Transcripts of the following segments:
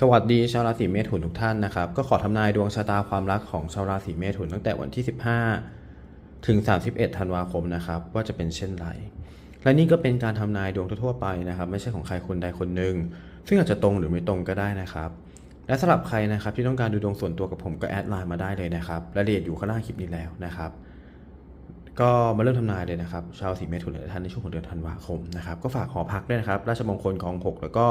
สวัสดีชาวราศีเมถุนทุกท่านนะครับ ก็ขอทำนายดวงชะตาความรักของชาวราศีเมถุนตั้งแต่วันที่ 15 ถึง 31 ธันวาคมนะครับ ว่าจะเป็นเช่นไร และนี่ก็เป็นการทำนายดวงทั่วไปนะครับ ไม่ใช่ของใครคนใดคนหนึ่งซึ่งอาจจะตรงหรือไม่ตรงก็ได้นะครับ และสำหรับใครนะครับที่ต้องการดูดวงส่วนตัวกับผมก็แอดไลน์มาได้เลยนะครับรายละเอียดอยู่ข้างล่างคลิปนี้แล้วนะครับ ก็มาเริ่มทำนายเลยนะครับชาวราศีเมถุนหลายท่านในช่วงของเดือนธันวาคมนะครับก็ฝากหอพักด้วยนะครับ ราชมงคลคลองหกแล้วก็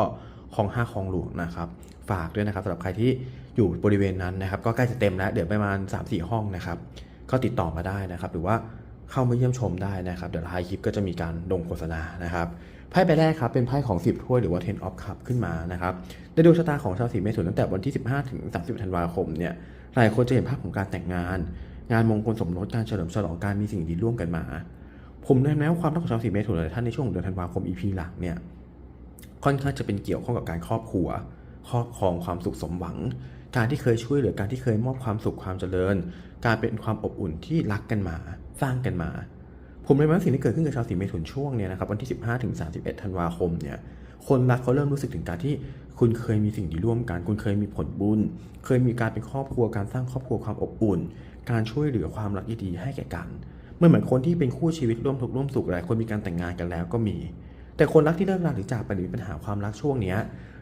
คลองห้าคลองหลวงนะครับ ฝากด้วยนะครับสำหรับใครที่อยู่บริเวณนั้นนะครับ ก็ใกล้จะเต็มแล้วเดี๋ยวประมาณ 3 4 ห้องนะครับ ก็ติดต่อมาได้นะครับ หรือว่าเข้ามาเยี่ยมชมได้นะครับ เดี๋ยวท้ายคลิปก็จะมีการลงโฆษณานะครับไพ่ใบแรกครับเป็นไพ่ของ 10 ถ้วยหรือว่า 10 of cup ขึ้นมานะครับในดวงชะตาของชาวราศีเมถุนตั้งแต่วันที่ 15 ถึง 30 ธันวาคมเนี่ยหลายคนจะเห็นภาพของการแต่งงาน งานมงคลสมรสการเฉลิมฉลองการมีสิ่งดีร่วมกันมา ผมแนะนำว่าความรักของชาวราศีเมถุนหลายท่านในช่วงเดือนธันวาคม EP หลังเนี่ยค่อนข้างจะเป็นเกี่ยวข้องกับการครอบครัว ครอบครองความสุขสมหวัง การที่เคยช่วยเหลือการที่เคยมอบความสุขความเจริญ การเป็นความอบอุ่นที่รักกันมา สร้างกันมา ผมเลยว่าสิ่งที่เกิดขึ้นกับชาวราศีเมถุนช่วงเนี่ยนะครับวันที่ 15ถึง31 ธันวาคมเนี่ยคนรักเขาเริ่มรู้สึกถึงการที่ คุณเคยมีสิ่งดีร่วมกัน คุณเคยมีผลบุญ เคยมีการเป็นครอบครัวการสร้างครอบครัวความอบอุ่น การช่วยเหลือความรักดีๆให้แก่กันเมื่อเหมือนคนที่เป็นคู่ชีวิตร่วมทุกข์ร่วมสุขหลายคนมีการแต่งงานกันแล้วก็มี แต่คนรักที่เลิกราหรือจากไปหรือมีปัญหาความรักช่วงนี้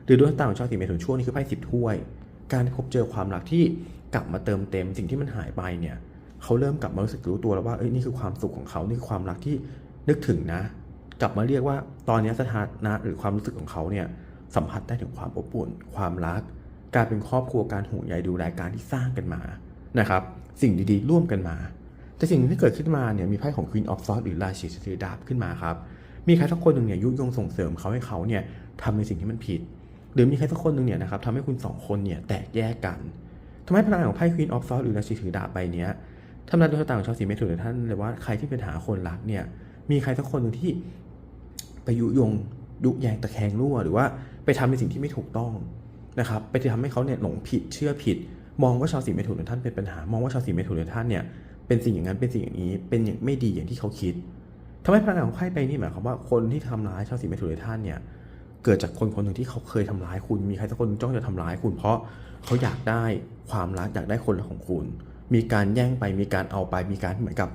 หรือดวงชะตาของชาวราศีเมถุนช่วงนี้คือไพ่สิบถ้วย การพบเจอความรักที่กลับมาเติมเต็มสิ่งที่มันหายไปเนี่ยเขาเริ่มกลับมารู้สึกรู้ตัวแล้วว่าเอ้ยนี่คือความสุขของเขานี่คือความรักที่นึกถึงนะ กลับมาเรียกว่าตอนนี้สถานะหรือความรู้สึกของเขาเนี่ย สัมผัสได้ถึงความอบอุ่น ความรัก การเป็นครอบครัวการห่วงใยดูแลการที่สร้างกันมานะครับ สิ่งดีๆ ร่วมกันมา แต่สิ่งที่เกิดขึ้นมาเนี่ยมีไพ่ของ Queen of Swords หรือราชินีถือดาบขึ้นมาครับ มีใครสักคนหนึ่งเนี่ยยุยงส่งเสริมเขาให้เขาเนี่ยทำในสิ่งที่มันผิด หรือมีใครสักคนหนึ่งเนี่ยนะครับทำให้คุณสองคนเนี่ยแตกแยกกันทำให้พลังของไพ่ Queen of Swords หรือราชินีถือดาบใบเนี้ยทำนายดวงชะตาของชาวสีเมถุนหลายท่านเลยว่าใครที่เป็นหาคนรักเนี่ยมีใครสักคนหนึ่งที่ไปยุยงยุแยงตะแคงรั่วหรือว่า ไปทำในสิ่งที่ไม่ถูกต้องนะครับไปทำให้เขาเนี่ยหลงผิดเชื่อผิด มองว่าชาวสีเมถุนหลายท่านเป็นปัญหามองว่าชาวสีเมถุนหลายท่านเนี่ยเป็นสิ่งอย่างนั้นเป็นสิ่งอย่างนี้ เป็นอย่างไม่ดีอย่างที่เขาคิดทำให้พลังงานของไพ่ใบนี้หมายความว่าคนที่ทำร้ายชาวสีเมถุนท่านเนี่ยเกิดจากคนคนหนึ่งที่เขาเคยทำร้ายคุณ มีใครสักคนจ้องจะทำร้ายคุณ เพราะเขาอยากได้ความรักอยากได้คนรักของคุณ มีการแย่งไปมีการเอาไปมีการเหมือนกับ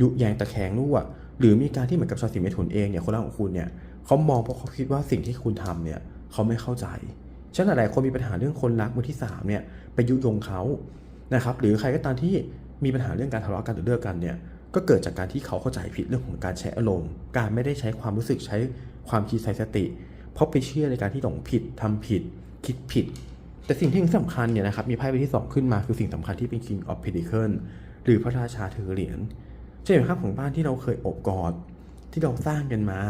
ยุแยงตะแคงรั่วหรือมีการที่เหมือนกับชาวสีเมถุนเองเนี่ยคนรักของคุณเนี่ยเขามองเพราะเขาคิดว่าสิ่งที่คุณทำเนี่ย เขาไม่เข้าใจฉะนั้นหลายคนมีปัญหาเรื่องคนรักมือที่สามเนี่ยไปยุยงเขานะครับหรือใครก็ตามที่มีปัญหาเรื่องการทะเลาะกันหรือเลิกกันเนี่ยก็เกิดจากการที่เขาเข้าใจผิดเรื่องของการใช้อารมณ์ การไม่ได้ใช้ความรู้สึกใช้ความคิดใช้สติ เพราะไปเชื่อในการที่หลงผิดทำผิด คิดผิด แต่สิ่งที่สำคัญเนี่ยนะครับมีไพ่ใบที่สองขึ้นมาคือสิ่งสำคัญที่เป็น King of Pentacles หรือพระราชาถือเหรียญจะเห็นภาพของบ้านที่เราเคยอบกอด ที่เราสร้างกันมา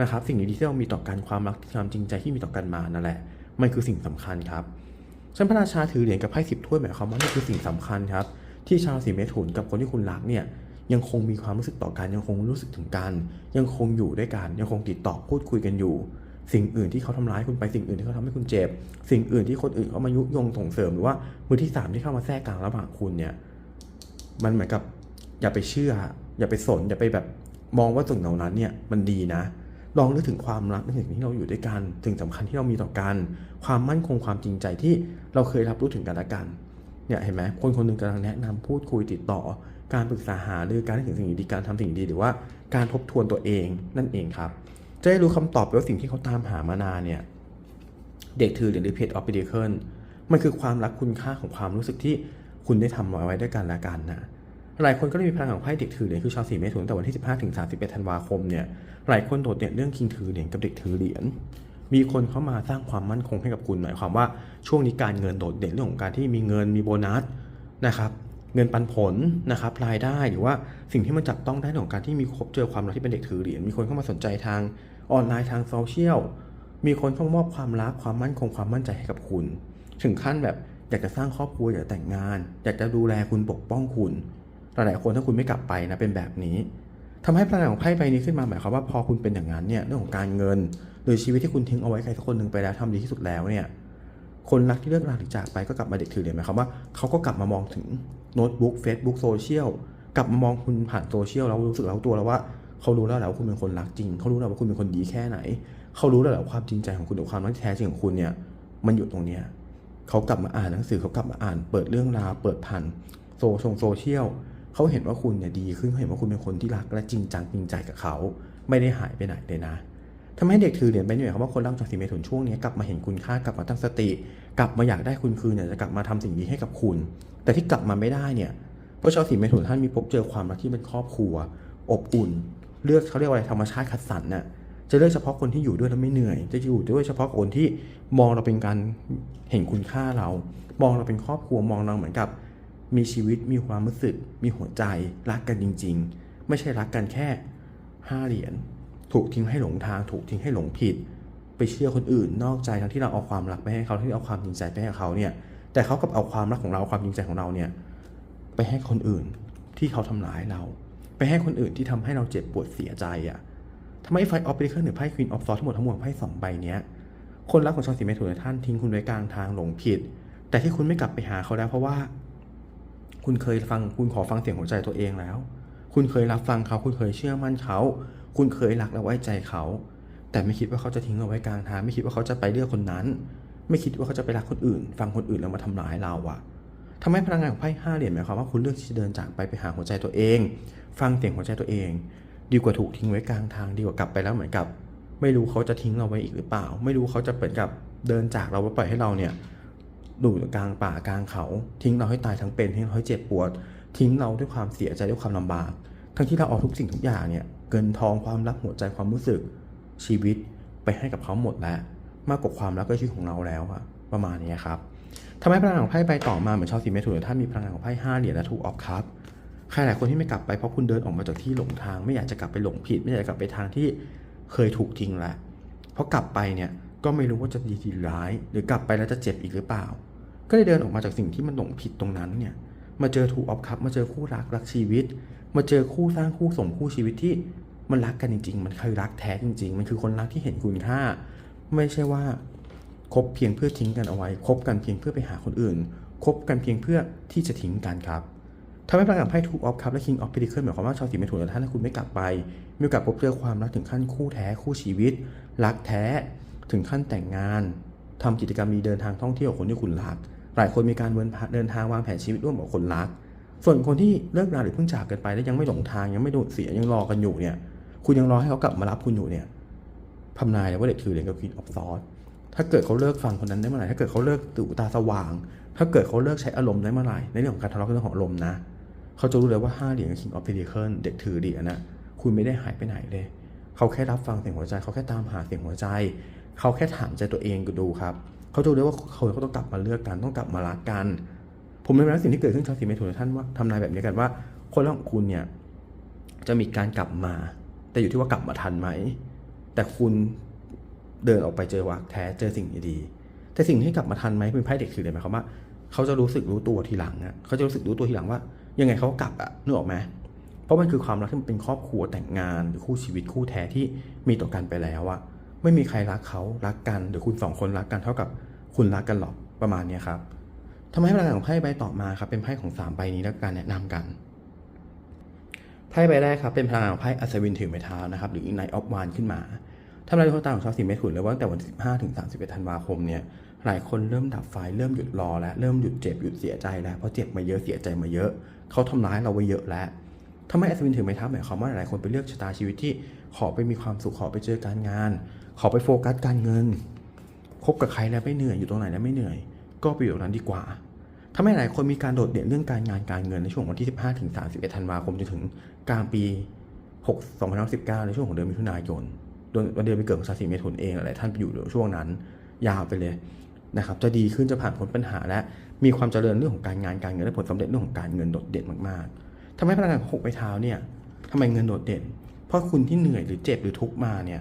นะครับสิ่งดีๆที่เรามีต่อกันความรักความจริงใจที่มีต่อกันมานั่นแหละมันคือสิ่งสำคัญครับฉันพระราชาถือเหรียญกับไพ่สิบถ้วยหมายความว่านี่คือสิ่งสำคัญครับที่ชาวราศีเมถุนกับคนที่คุณรักเนี่ยยังคงมีความรู้สึกต่อกันยังคงรู้สึกถึงกันยังคงอยู่ด้วยกันยังคงติดต่อพูดคุยกันอยู่ สิ่งอื่นที่เขาทำร้ายคุณไปสิ่งอื่นที่เขาทำให้คุณเจ็บ สิ่งอื่นที่คนอื่นเขามายุยงส่งเสริมหรือว่ามือที่สามที่เข้ามาแทรกกลางระหว่างคุณเนี่ยมันเหมือนกับอย่าไปเชื่อ อย่าไปสนอย่าไปแบบมองว่าสิ่งเหล่านั้นเนี่ยมันดีนะ ลองนึกถึงความรักนึกถึงที่เราอยู่ด้วยกันสิ่งสำคัญที่เรามีต่อกัน ความมั่นคงความจริงใจที่เราเคยรับรู้ถึงกันและกันเนี่ยเห็นไหมคนคนหนึ่งกำลังแนะนำพูดคุยติดต่อ การปรึกษาหารือการให้ถึงสิ่งดีการทำสิ่งดี หรือว่าการทบทวนตัวเองนั่นเองครับจะได้รู้คำตอบว่าสิ่งที่เขาตามหามานานเนี่ยเด็กถือเหรียญหรือเพจออฟฟิเดเคิลมันคือความรักคุณค่าของความรู้สึกที่คุณได้ทำไว้ด้วยกันและกันนะ หลายคนก็ได้มีพลังของไพ่เด็กถือเหรียญคือชาวสีเมถุนแต่วันที่ 15ถึง31ธันวาคมเนี่ยหลายคนโดดเด่นเรื่องคิงถือเหรียญกับเด็กถือเหรียญมีคนเข้ามาสร้างความมั่นคงให้กับคุณหมายความว่าช่วงนี้การเงินโดดเด่นเรื่องของการที่มีเงินมีโบนัสนะครับเงินปันผลนะครับรายได้หรือว่าสิ่งที่มันจับต้องได้ของการที่มีพบเจอความรักที่เป็นเด็กถือเหรียญมีคนเข้ามาสนใจทางออนไลน์ทางโซเชียลมีคนเข้ามามอบความรักความมั่นคงความมั่นใจให้กับคุณ ถึงขั้นแบบอยากจะสร้างครอบครัวอยากแต่งงาน อยากจะดูแลคุณปกป้องคุณ หลายๆคนถ้าคุณไม่กลับไปนะเป็นแบบนี้ทำให้พลังของไพ่ใบนี้ขึ้นมาหมายความว่าพอคุณเป็นอย่างนั้นเนี่ยเรื่องของการเงิน หรือชีวิตที่คุณทิ้งเอาไว้ใครสักคนหนึ่งไปแล้วทำดีที่สุดแล้วเนี่ยคนรักที่เลิกราหรือจากไปก็กลับมาเด็กถือเหรียญหมายความว่าเขาก็กลับมามองถึงโน้ตบุ๊กเฟซบุ๊กโซเชียลกลับมามองคุณผ่านโซเชียลแล้วรู้สึกแล้วตัวแล้วว่าเขารู้แล้วแหละว่าคุณเป็นคนรักจริง เขารู้แล้วว่าคุณเป็นคนดีแค่ไหน เขารู้แล้วแหละว่าความจริงใจของคุณหรือความรักแท้จริงของคุณเนี่ยมันอยู่ตรงเนี้ยเขากลับมาอ่านหนังสือเขากลับมาอ่าน เปิดเรื่องราวเปิดผ่านโซชงโซเชียล เขาเห็นว่าคุณเนี่ยดีขึ้นเขาเห็นว่าคุณเป็นคนที่รักและจริงจังจริงใจกับเขาไม่ได้หายไปไหนเลยนะทำให้เด็กถือเหรียญไปเนี่ยเขาว่าคนรักจากสีเมถุนช่วงนี้กลับมาเห็นคุณค่ากลับมาตั้งสติ กลับมาอยากได้คุณคืนเนี่ยจะกลับมาทำสิ่งดีให้กับคุณ แต่ที่กลับมาไม่ได้เนี่ยเพราะชาวสีเมถุนท่านมีพบเจอความรักที่เป็นครอบครัว อบอุ่น เลือกเขาเรียกว่าอะไรธรรมชาติคัดสรรน่ะจะเลือกเฉพาะคนที่อยู่ด้วยแล้วไม่เหนื่อย จะอยู่ด้วยเฉพาะคนที่มองเราเป็นการเห็นคุณค่าเรา มองเราเป็นครอบครัวมองเราเหมือนกับ มีชีวิตมีความรู้สึก มีหัวใจ รักกันจริง ๆ ไม่ใช่รักกันแค่ห้าเหรียญถูกทิ้งให้หลงทาง ถูกทิ้งให้หลงผิด ไปเชื่อคนอื่นนอกใจทั้งที่เราเอาความรักไปให้เขาที่เอาความจริงใจไปให้เขาเนี่ยแต่เขากับเอาความรักของเราความจริงใจของเราเนี่ยไปให้คนอื่นที่เขาทำร้ายเรา ไปให้คนอื่นที่ทำให้เราเจ็บปวดเสียใจอะ่ะทำไมไฟออฟเปเคิลหรือไพ่ควีนออฟซอทั้งหมดทั้งมวลไพ่สองใบเนี้ยคนรักของชาวสีเมถุนท่านทิ้งคุณไว้กลางทางหลงผิด แต่ที่คุณไม่กลับไปหาเขาแล้วเพราะว่า คุณเคยฟัง คุณขอฟังเสียงหัวใจตัวเองแล้ว คุณเคยรับฟังเขา คุณเคยเชื่อมั่นเขา คุณเคยรักและไว้ใจเขา แต่ไม่คิดว่าเขาจะทิ้งเราไว้กลางทาง ไม่คิดว่าเขาจะไปเลือกคนนั้น ไม่คิดว่าเขาจะไปรักคนอื่น ฟังคนอื่นแล้วมาทำร้ายเราอะทำให้พลังงานของไพ่ห้าเหรียญหมายความว่าคุณเลือกที่จะเดินจากไปไปหาหัวใจตัวเอง ฟังเสียงหัวใจตัวเอง ดีกว่าถูกทิ้งไว้กลางทาง ดีกว่ากลับไปแล้วเหมือนกับ ไม่รู้เขาจะทิ้งเราไว้อีกหรือเปล่า ไม่รู้เขาจะเปิดกับเดินจากเราไว้ปล่อยให้เราเนี่ย ดูอยู่กลางป่ากลางเขา ทิ้งเราให้ตายทั้งเป็นทิ้งเราให้เจ็บปวด ทิ้งเราด้วยความเสียใจด้วยความลำบาก ทั้งที่เราเอาทุกสิ่งทุกอย่างเนี่ยเกินทองความรักหัวใจความรู้สึกชีวิตไปให้กับเขาหมดแล้ว มากกว่าความรักก็ชีวิตของเราแล้วอะประมาณนี้ครับทำให้พลังงานของไพ่ใบต่อมาเหมือนชาวสีเมถุนท่านมีพลังงานของไพ่ห้าเหรียญและถูกออกครับใครหลายคนที่ไม่กลับไปเพราะคุณเดินออกมาจากที่หลงทาง ไม่อยากจะกลับไปหลงผิด ไม่อยากจะกลับไปทางที่เคยถูกทิ้งแล้วเพราะกลับไปเนี่ยก็ไม่รู้ว่าจะดีหรือร้าย หรือกลับไปแล้วจะเจ็บอีกหรือเปล่า ก็เลยเดินออกมาจากสิ่งที่มันหลงผิดตรงนั้นเนี่ย มาเจอถูกออฟคัพมาเจอคู่รักรักชีวิต มาเจอคู่สร้างคู่สมคู่ชีวิตที่มันรักกันจริง ๆ มันคือรักแท้จริง ๆ มันคือคนรักที่เห็นคุณค่า ไม่ใช่ว่าคบเพียงเพื่อทิ้งกันเอาไว้ คบกันเพียงเพื่อไปหาคนอื่น คบกันเพียงเพื่อที่จะทิ้งกันครับทำให้พลังงานไพ่ทูออฟคัพและคิงออฟพิดิเคิลหมายความว่าชาวสีเมถุนท่านถ้าคุณไม่กลับไปมีโอกาสพบเจอความรักถึงขั้นคู่แท้คู่ชีวิต รักแท้ถึงขั้นแต่งงานทำกิจกรรมมีเดินทางท่องเที่ยวคนที่คุณรัก หลายคนมีการเดินทางวางแผนชีวิตร่วมกับคนรัก ส่วนคนที่เลิกราหรือเพิ่งจากกันไปแล้วยังไม่หลงทางยังไม่โดดเสียยังรอกันอยู่เนี่ย คุณยังรอให้เขากลับมารับคุณอยู่เนี่ยทำนายเลยว่าเด็กถือเหรียญกับควีนออฟซอสถ้าเกิดเขาเลิกฟังคนนั้นได้เมื่อไหร่ถ้าเกิดเขาเลิกตื่ตาสว่าง ถ้าเกิดเขาเลิกใช้อารมณ์ได้เมื่อไหร่ในเรื่องของการทะเลาะกันเรื่องของอารมณ์นะเขาจะรู้เลยว่าห้าเหรียญกับ King of Pentacles เด็กถือเหรียญนะคุณไม่ได้หายไปไหนเลย เขาแค่รับฟังเสียงหัวใจ เขาแค่ตามหาเสียงหัวใจ เขาแค่ถามใจตัวเองก็ดูครับ เขาจะรู้เลยว่าเขาเขาต้องกลับมาเลือกกันต้องกลับมารักกัน ผมเลยนะสิ่งที่เกิดขึ้นชาวสีเมถุนท่านว่าทำนายแบบนี้กันว่า คนรักของคุณเนี่ยจะมีการกลับมา แต่อยู่ที่ว่ากลับมาทันไหม แต่คุณเดินออกไปเจอวักแท้เจอสิ่งดีๆแต่สิ่งที่กลับมาทันไหมเป็นไพ่เด็กถือเลยไหมครับว่าเขาจะรู้สึกรู้ตัวทีหลังอะเขาจะรู้สึกรู้ตัวทีหลังว่า ยังไงเขากลับอะนึกออกไหมเพราะมันคือความรักที่มันเป็นครอบครัวแต่งงานหรือคู่ชีวิตคู่แท้ที่มีต่อกันไปแล้วอะ ไม่มีใครรักเขารักกันหรือคุณสองคนรักกันเท่ากับคุณรักกันหรอกประมาณนี้ครับทำให้พลังงานของไพ่ใบต่อมาครับเป็นไพ่ของสามใบนี้แล้วการแนะนำกันไพ่ใบแรกครับเป็นพลังงานของไพ่อัศวินถือไม้เท้านะครับหรือไนออฟวานขึ้นมาทำลายดวงตาของชาวสีเมถุนเลยว่าตั้งแต่วันที่15ถึง31ธันวาคมเนี่ยหลายคนเริ่มดับไฟเริ่มหยุดรอแล้วเริ่มหยุดเจ็บหยุดเสียใจแล้วเพราะเจ็บมาเยอะเสียใจมาเยอะ เขาทำร้ายเราไว้เยอะแล้วทำไมอัศวินถือไม้เท้าหมายความว่าหลายคนไปเลือกชะตาชีวิตที่ขอไปมีความสุขขอไปเจอการงาน ขอไปโฟกัสการเงิน คบกับใครแล้วไม่เหนื่อยอยู่ตรงไหนแล้วไม่เหนื่อย ก็ไปอยู่ตรงนั้นดีกว่าทำให้หลายคนมีการโดดเด่นเรื่องการงานการเงินในช่วงวันที่ 15 ถึง 31 ธันวาคมจนถึงกลางปี 6 2019 ในช่วงของเดือนมิถุนายนวันเดือนปีเกิดของชาวสีเมถุนเองหลายท่านไปอยู่ช่วงนั้น ยาวไปเลยนะครับ จะดีขึ้นจะผ่านพ้นปัญหาและมีความเจริญเรื่องของการงานการเงินและผลสำเร็จเรื่องของการเงินโดดเด่นมากๆทำให้พลังงานของหกไปเท้าเนี่ยทำไมเงินโดดเด่น เพราะคุณที่เหนื่อยหรือเจ็บหรือทุกข์มาเนี่ย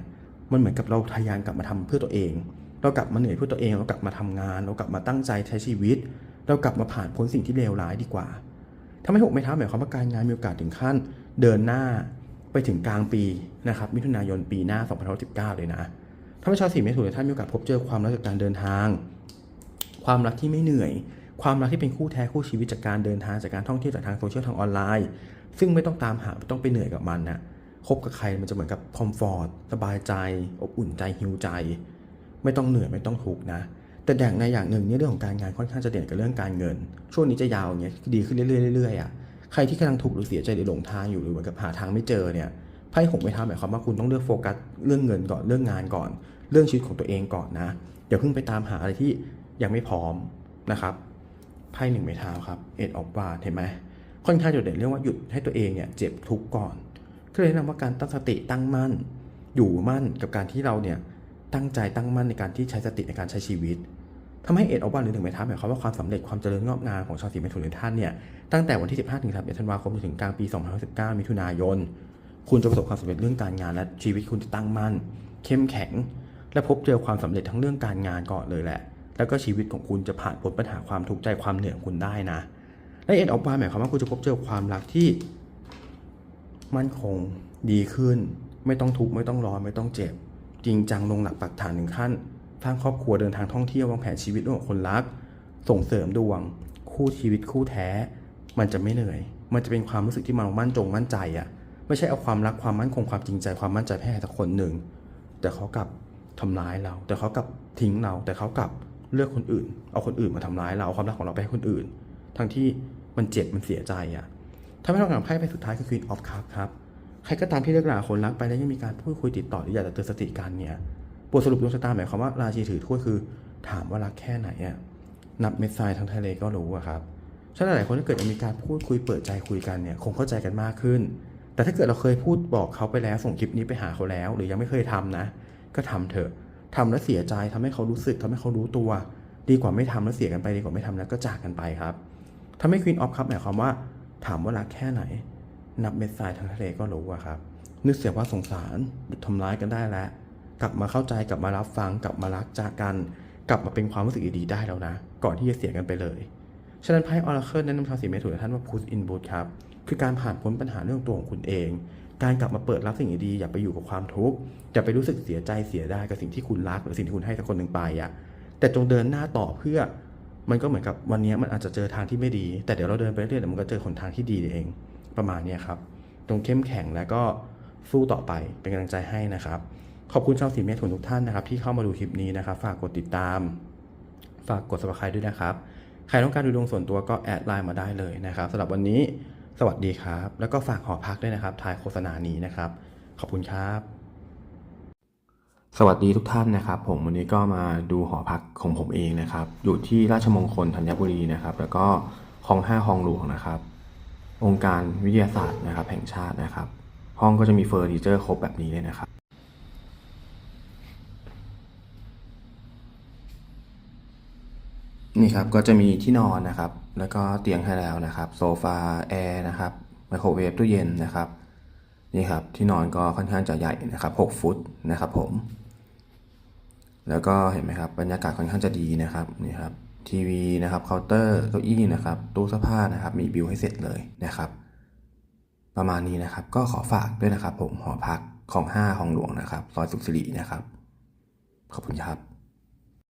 มันเหมือนกับเราทยานกลับมาทำเพื่อตัวเอง เรากลับมาเหนื่อยเพื่อตัวเอง เรากลับมาทำงาน เรากลับมาตั้งใจใช้ชีวิต เรากลับมาผ่านพ้นสิ่งที่เลวร้ายดีกว่าทำให้หกไม้เท้าหมายความว่าการงานมีโอกาสถึงขั้น เดินหน้าไปถึงกลางปีนะครับมิถุนายนปีหน้า2019เลยนะ ถ้าไม่ชาวสีเมถุนท่านมีโอกาสพบเจอความรักจากการเดินทาง ความรักที่ไม่เหนื่อย ความรักที่เป็นคู่แท้คู่ชีวิตจากการเดินทางจากการท่องเที่ยวจากทางโซเชียลทางออนไลน์ ซึ่งไม่ต้องตามหาไม่ต้องไปเหนื่อยกับมันนะ คบกับใครมันจะเหมือนกับคอมฟอร์ตสบายใจ อบอุ่นใจฮิวใจ ไม่ต้องเหนื่อยไม่ต้องทุกข์นะ แต่อย่างในอย่างหนึ่งเนี่ยเรื่องของการงานค่อนข้างจะเด่นกับเรื่องการเงิน ช่วงนี้จะยาวอย่างเงี้ยดีขึ้นเรื่อยๆอะใครที่กำลังทุกข์หรือเสียใจหรือหลงทางอยู่หรือเหมือนกับหาทางไม่เจอเนี่ยไพ่หกไม่ทำหมายความว่าคุณต้องเลือกโฟกัสเรื่องเงินก่อนเรื่องงานก่อน เรื่องชีวิตของตัวเองก่อนนะอย่าเพิ่งไปตามหาอะไรที่ยังไม่พร้อมนะครับไพ่หนึ่งไม้เท้าครับเอ็ดออฟบาเห็นไหมค่อนข้างจะเด่นเรื่องว่าหยุดให้ตัวเองเนี่ยเจ็บทุกข์ก่อน ก็เลยแนะนำว่าการตั้งสติตั้งมั่น อยู่มั่นกับการที่เราเนี่ยตั้งใจตั้งมั่นในการที่ใช้สติในการใช้ชีวิตทำให้เอ็ดออฟวันหรือหนึ่งไม้ท้าหมายความว่าความสำเร็จความเจริญงอกงามของชาวสีเมถุนท่านเนี่ยตั้งแต่วันที่ 15ถึง31ธันวาคมจนถึงกลางปี 2019มิถุนายน คุณจะประสบความสำเร็จเรื่องการงานและชีวิตคุณจะตั้งมั่น เข้มแข็ง และพบเจอความสำเร็จทั้งเรื่องการงานก่อนเลยแหละ แล้วก็ชีวิตของคุณจะผ่านพ้นปัญหาความทุกข์ใจความเหนื่อยคุณได้นะและเอ็ดออฟวันหมายความว่าคุณจะพบเจอความรักที่ มั่นคง ดีขึ้น ไม่ต้องทุกข์ไม่ต้องร้อนไม่ต้องเจ็บ จริงจังลงหลักปักฐานถึงขั้นสร้างครอบครัวเดินทางท่องเที่ยววางแผนชีวิตร่วมกับคนรัก ส่งเสริมดวง คู่ชีวิตคู่แท้ มันจะไม่เหนื่อย มันจะเป็นความรู้สึกที่มันมั่นจงมั่นใจอะ่ะไม่ใช่เอาความรักความมั่นคงความจริงใจความมั่นใจแพ้แต่คนหนึ่ง แต่เขากลับทำร้ายเรา แต่เขากลับทิ้งเรา แต่เขากลับเลือกคนอื่น เอาคนอื่นมาทำร้ายเราเอาความรักของเราไปให้คนอื่น ทั้งที่มันเจ็บมันเสียใจอะ ถ้าไม่ต้องการไพ่ไปสุดท้ายคือ Queen of Cups ครับ ใครก็ตามที่เลิกลาคนรักไปแล้วยังมีการพูดคุยติดต่อหรืออยากจะเตือนสติกันเนี่ยบทสรุปดวงชะตาหมายความว่าราศีถือถ้วยคือ ถามว่ารักแค่ไหนอะนับเม็ดทรายทั้งทะเลก็รู้อะครับฉะนั้นหลายคนถ้าเกิดมีการพูดคุยเปิดใจคุยกันเนี่ยคงเข้าใจกันมากขึ้น แต่ถ้าเกิดเราเคยพูดบอกเขาไปแล้วส่งคลิปนี้ไปหาเขาแล้ว หรือยังไม่เคยทำนะ ก็ทำเถอะทำแล้วเสียใจทำให้เขารู้สึกทำให้เขารู้ตัว ดีกว่าไม่ทำแล้วเสียกันไปดีกว่าไม่ทำแล้วก็จากกันไปครับทำให้ Queen of Cup หมายความว่า ถามว่ารักแค่ไหน นับเม็ดทรายทั้งทะเลก็รู้อะครับ นึกเสียว่าสงสารหยุดทำร้ายกันได้แล้ว กลับมาเข้าใจกลับมารับฟัง กลับมารักจากกัน กลับมาเป็นความรู้สึกดีๆได้แล้วนะ ก่อนที่จะเสียกันไปเลยฉะนั้นไพ่ออราเคิลแนะนำชาวสีเมถุนท่านว่า push in boot ครับ คือการผ่านพ้นปัญหาเรื่องตัวของคุณเอง การกลับมาเปิดรับสิ่งดีๆอย่าไปอยู่กับความทุกข์อย่าไปรู้สึกเสียใจเสียได้กับสิ่งที่คุณรักหรือสิ่งที่คุณให้กับคนหนึ่งไปอะแต่จงเดินหน้าต่อเพื่อ มันก็เหมือนกับวันนี้มันอาจจะเจอทางที่ไม่ดี แต่เดี๋ยวเราเดินไปเรื่อยๆเดี๋ยวมันก็เจอหนทางที่ดีเอง ประมาณนี้ครับตรงเข้มแข็งแล้วก็สู้ต่อไปเป็นกำลังใจให้นะครับ ขอบคุณชาวสีเมถุนทุกท่านนะครับ ที่เข้ามาดูคลิปนี้นะครับ ฝากกดติดตาม ฝากกด subscribe ด้วยนะครับ ใครต้องการดูดวงส่วนตัวก็แอดไลน์มาได้เลยนะครับสำหรับวันนี้สวัสดีครับ แล้วก็ฝากหอพักด้วยนะครับทายโฆษณานี้นะครับ ขอบคุณครับ สวัสดีทุกท่านนะครับ ผมวันนี้ก็มาดูหอพักของผมเองนะครับ อยู่ที่ราชมงคลธัญบุรีนะครับ แล้วก็คลองห้าคลองหลวงนะครับ องค์การวิทยาศาสตร์นะครับ แห่งชาตินะครับ ห้องก็จะมีเฟอร์นิเจอร์ครบแบบนี้เลยนะครับนี่ครับก็จะมีที่นอนนะครับ แล้วก็เตียงให้แล้วนะครับโซฟาแอร์นะครับไมโครเวฟตู้เย็นนะครับนี่ครับที่นอนก็ค่อนข้างจะใหญ่นะครับ 6 ฟุตนะครับผม แล้วก็เห็นไหมครับบรรยากาศค่อนข้างจะดีนะครับนี่ครับทีวีนะครับเคาน์เตอร์เก้าอี้นะครับตู้เสื้อผ้านะครับมีบิวให้เสร็จเลยนะครับ ประมาณนี้นะครับก็ขอฝากด้วยนะครับ ผมหอพักของ 5 ของหลวงนะครับซอยสุขสิรินะครับ ขอบคุณครับ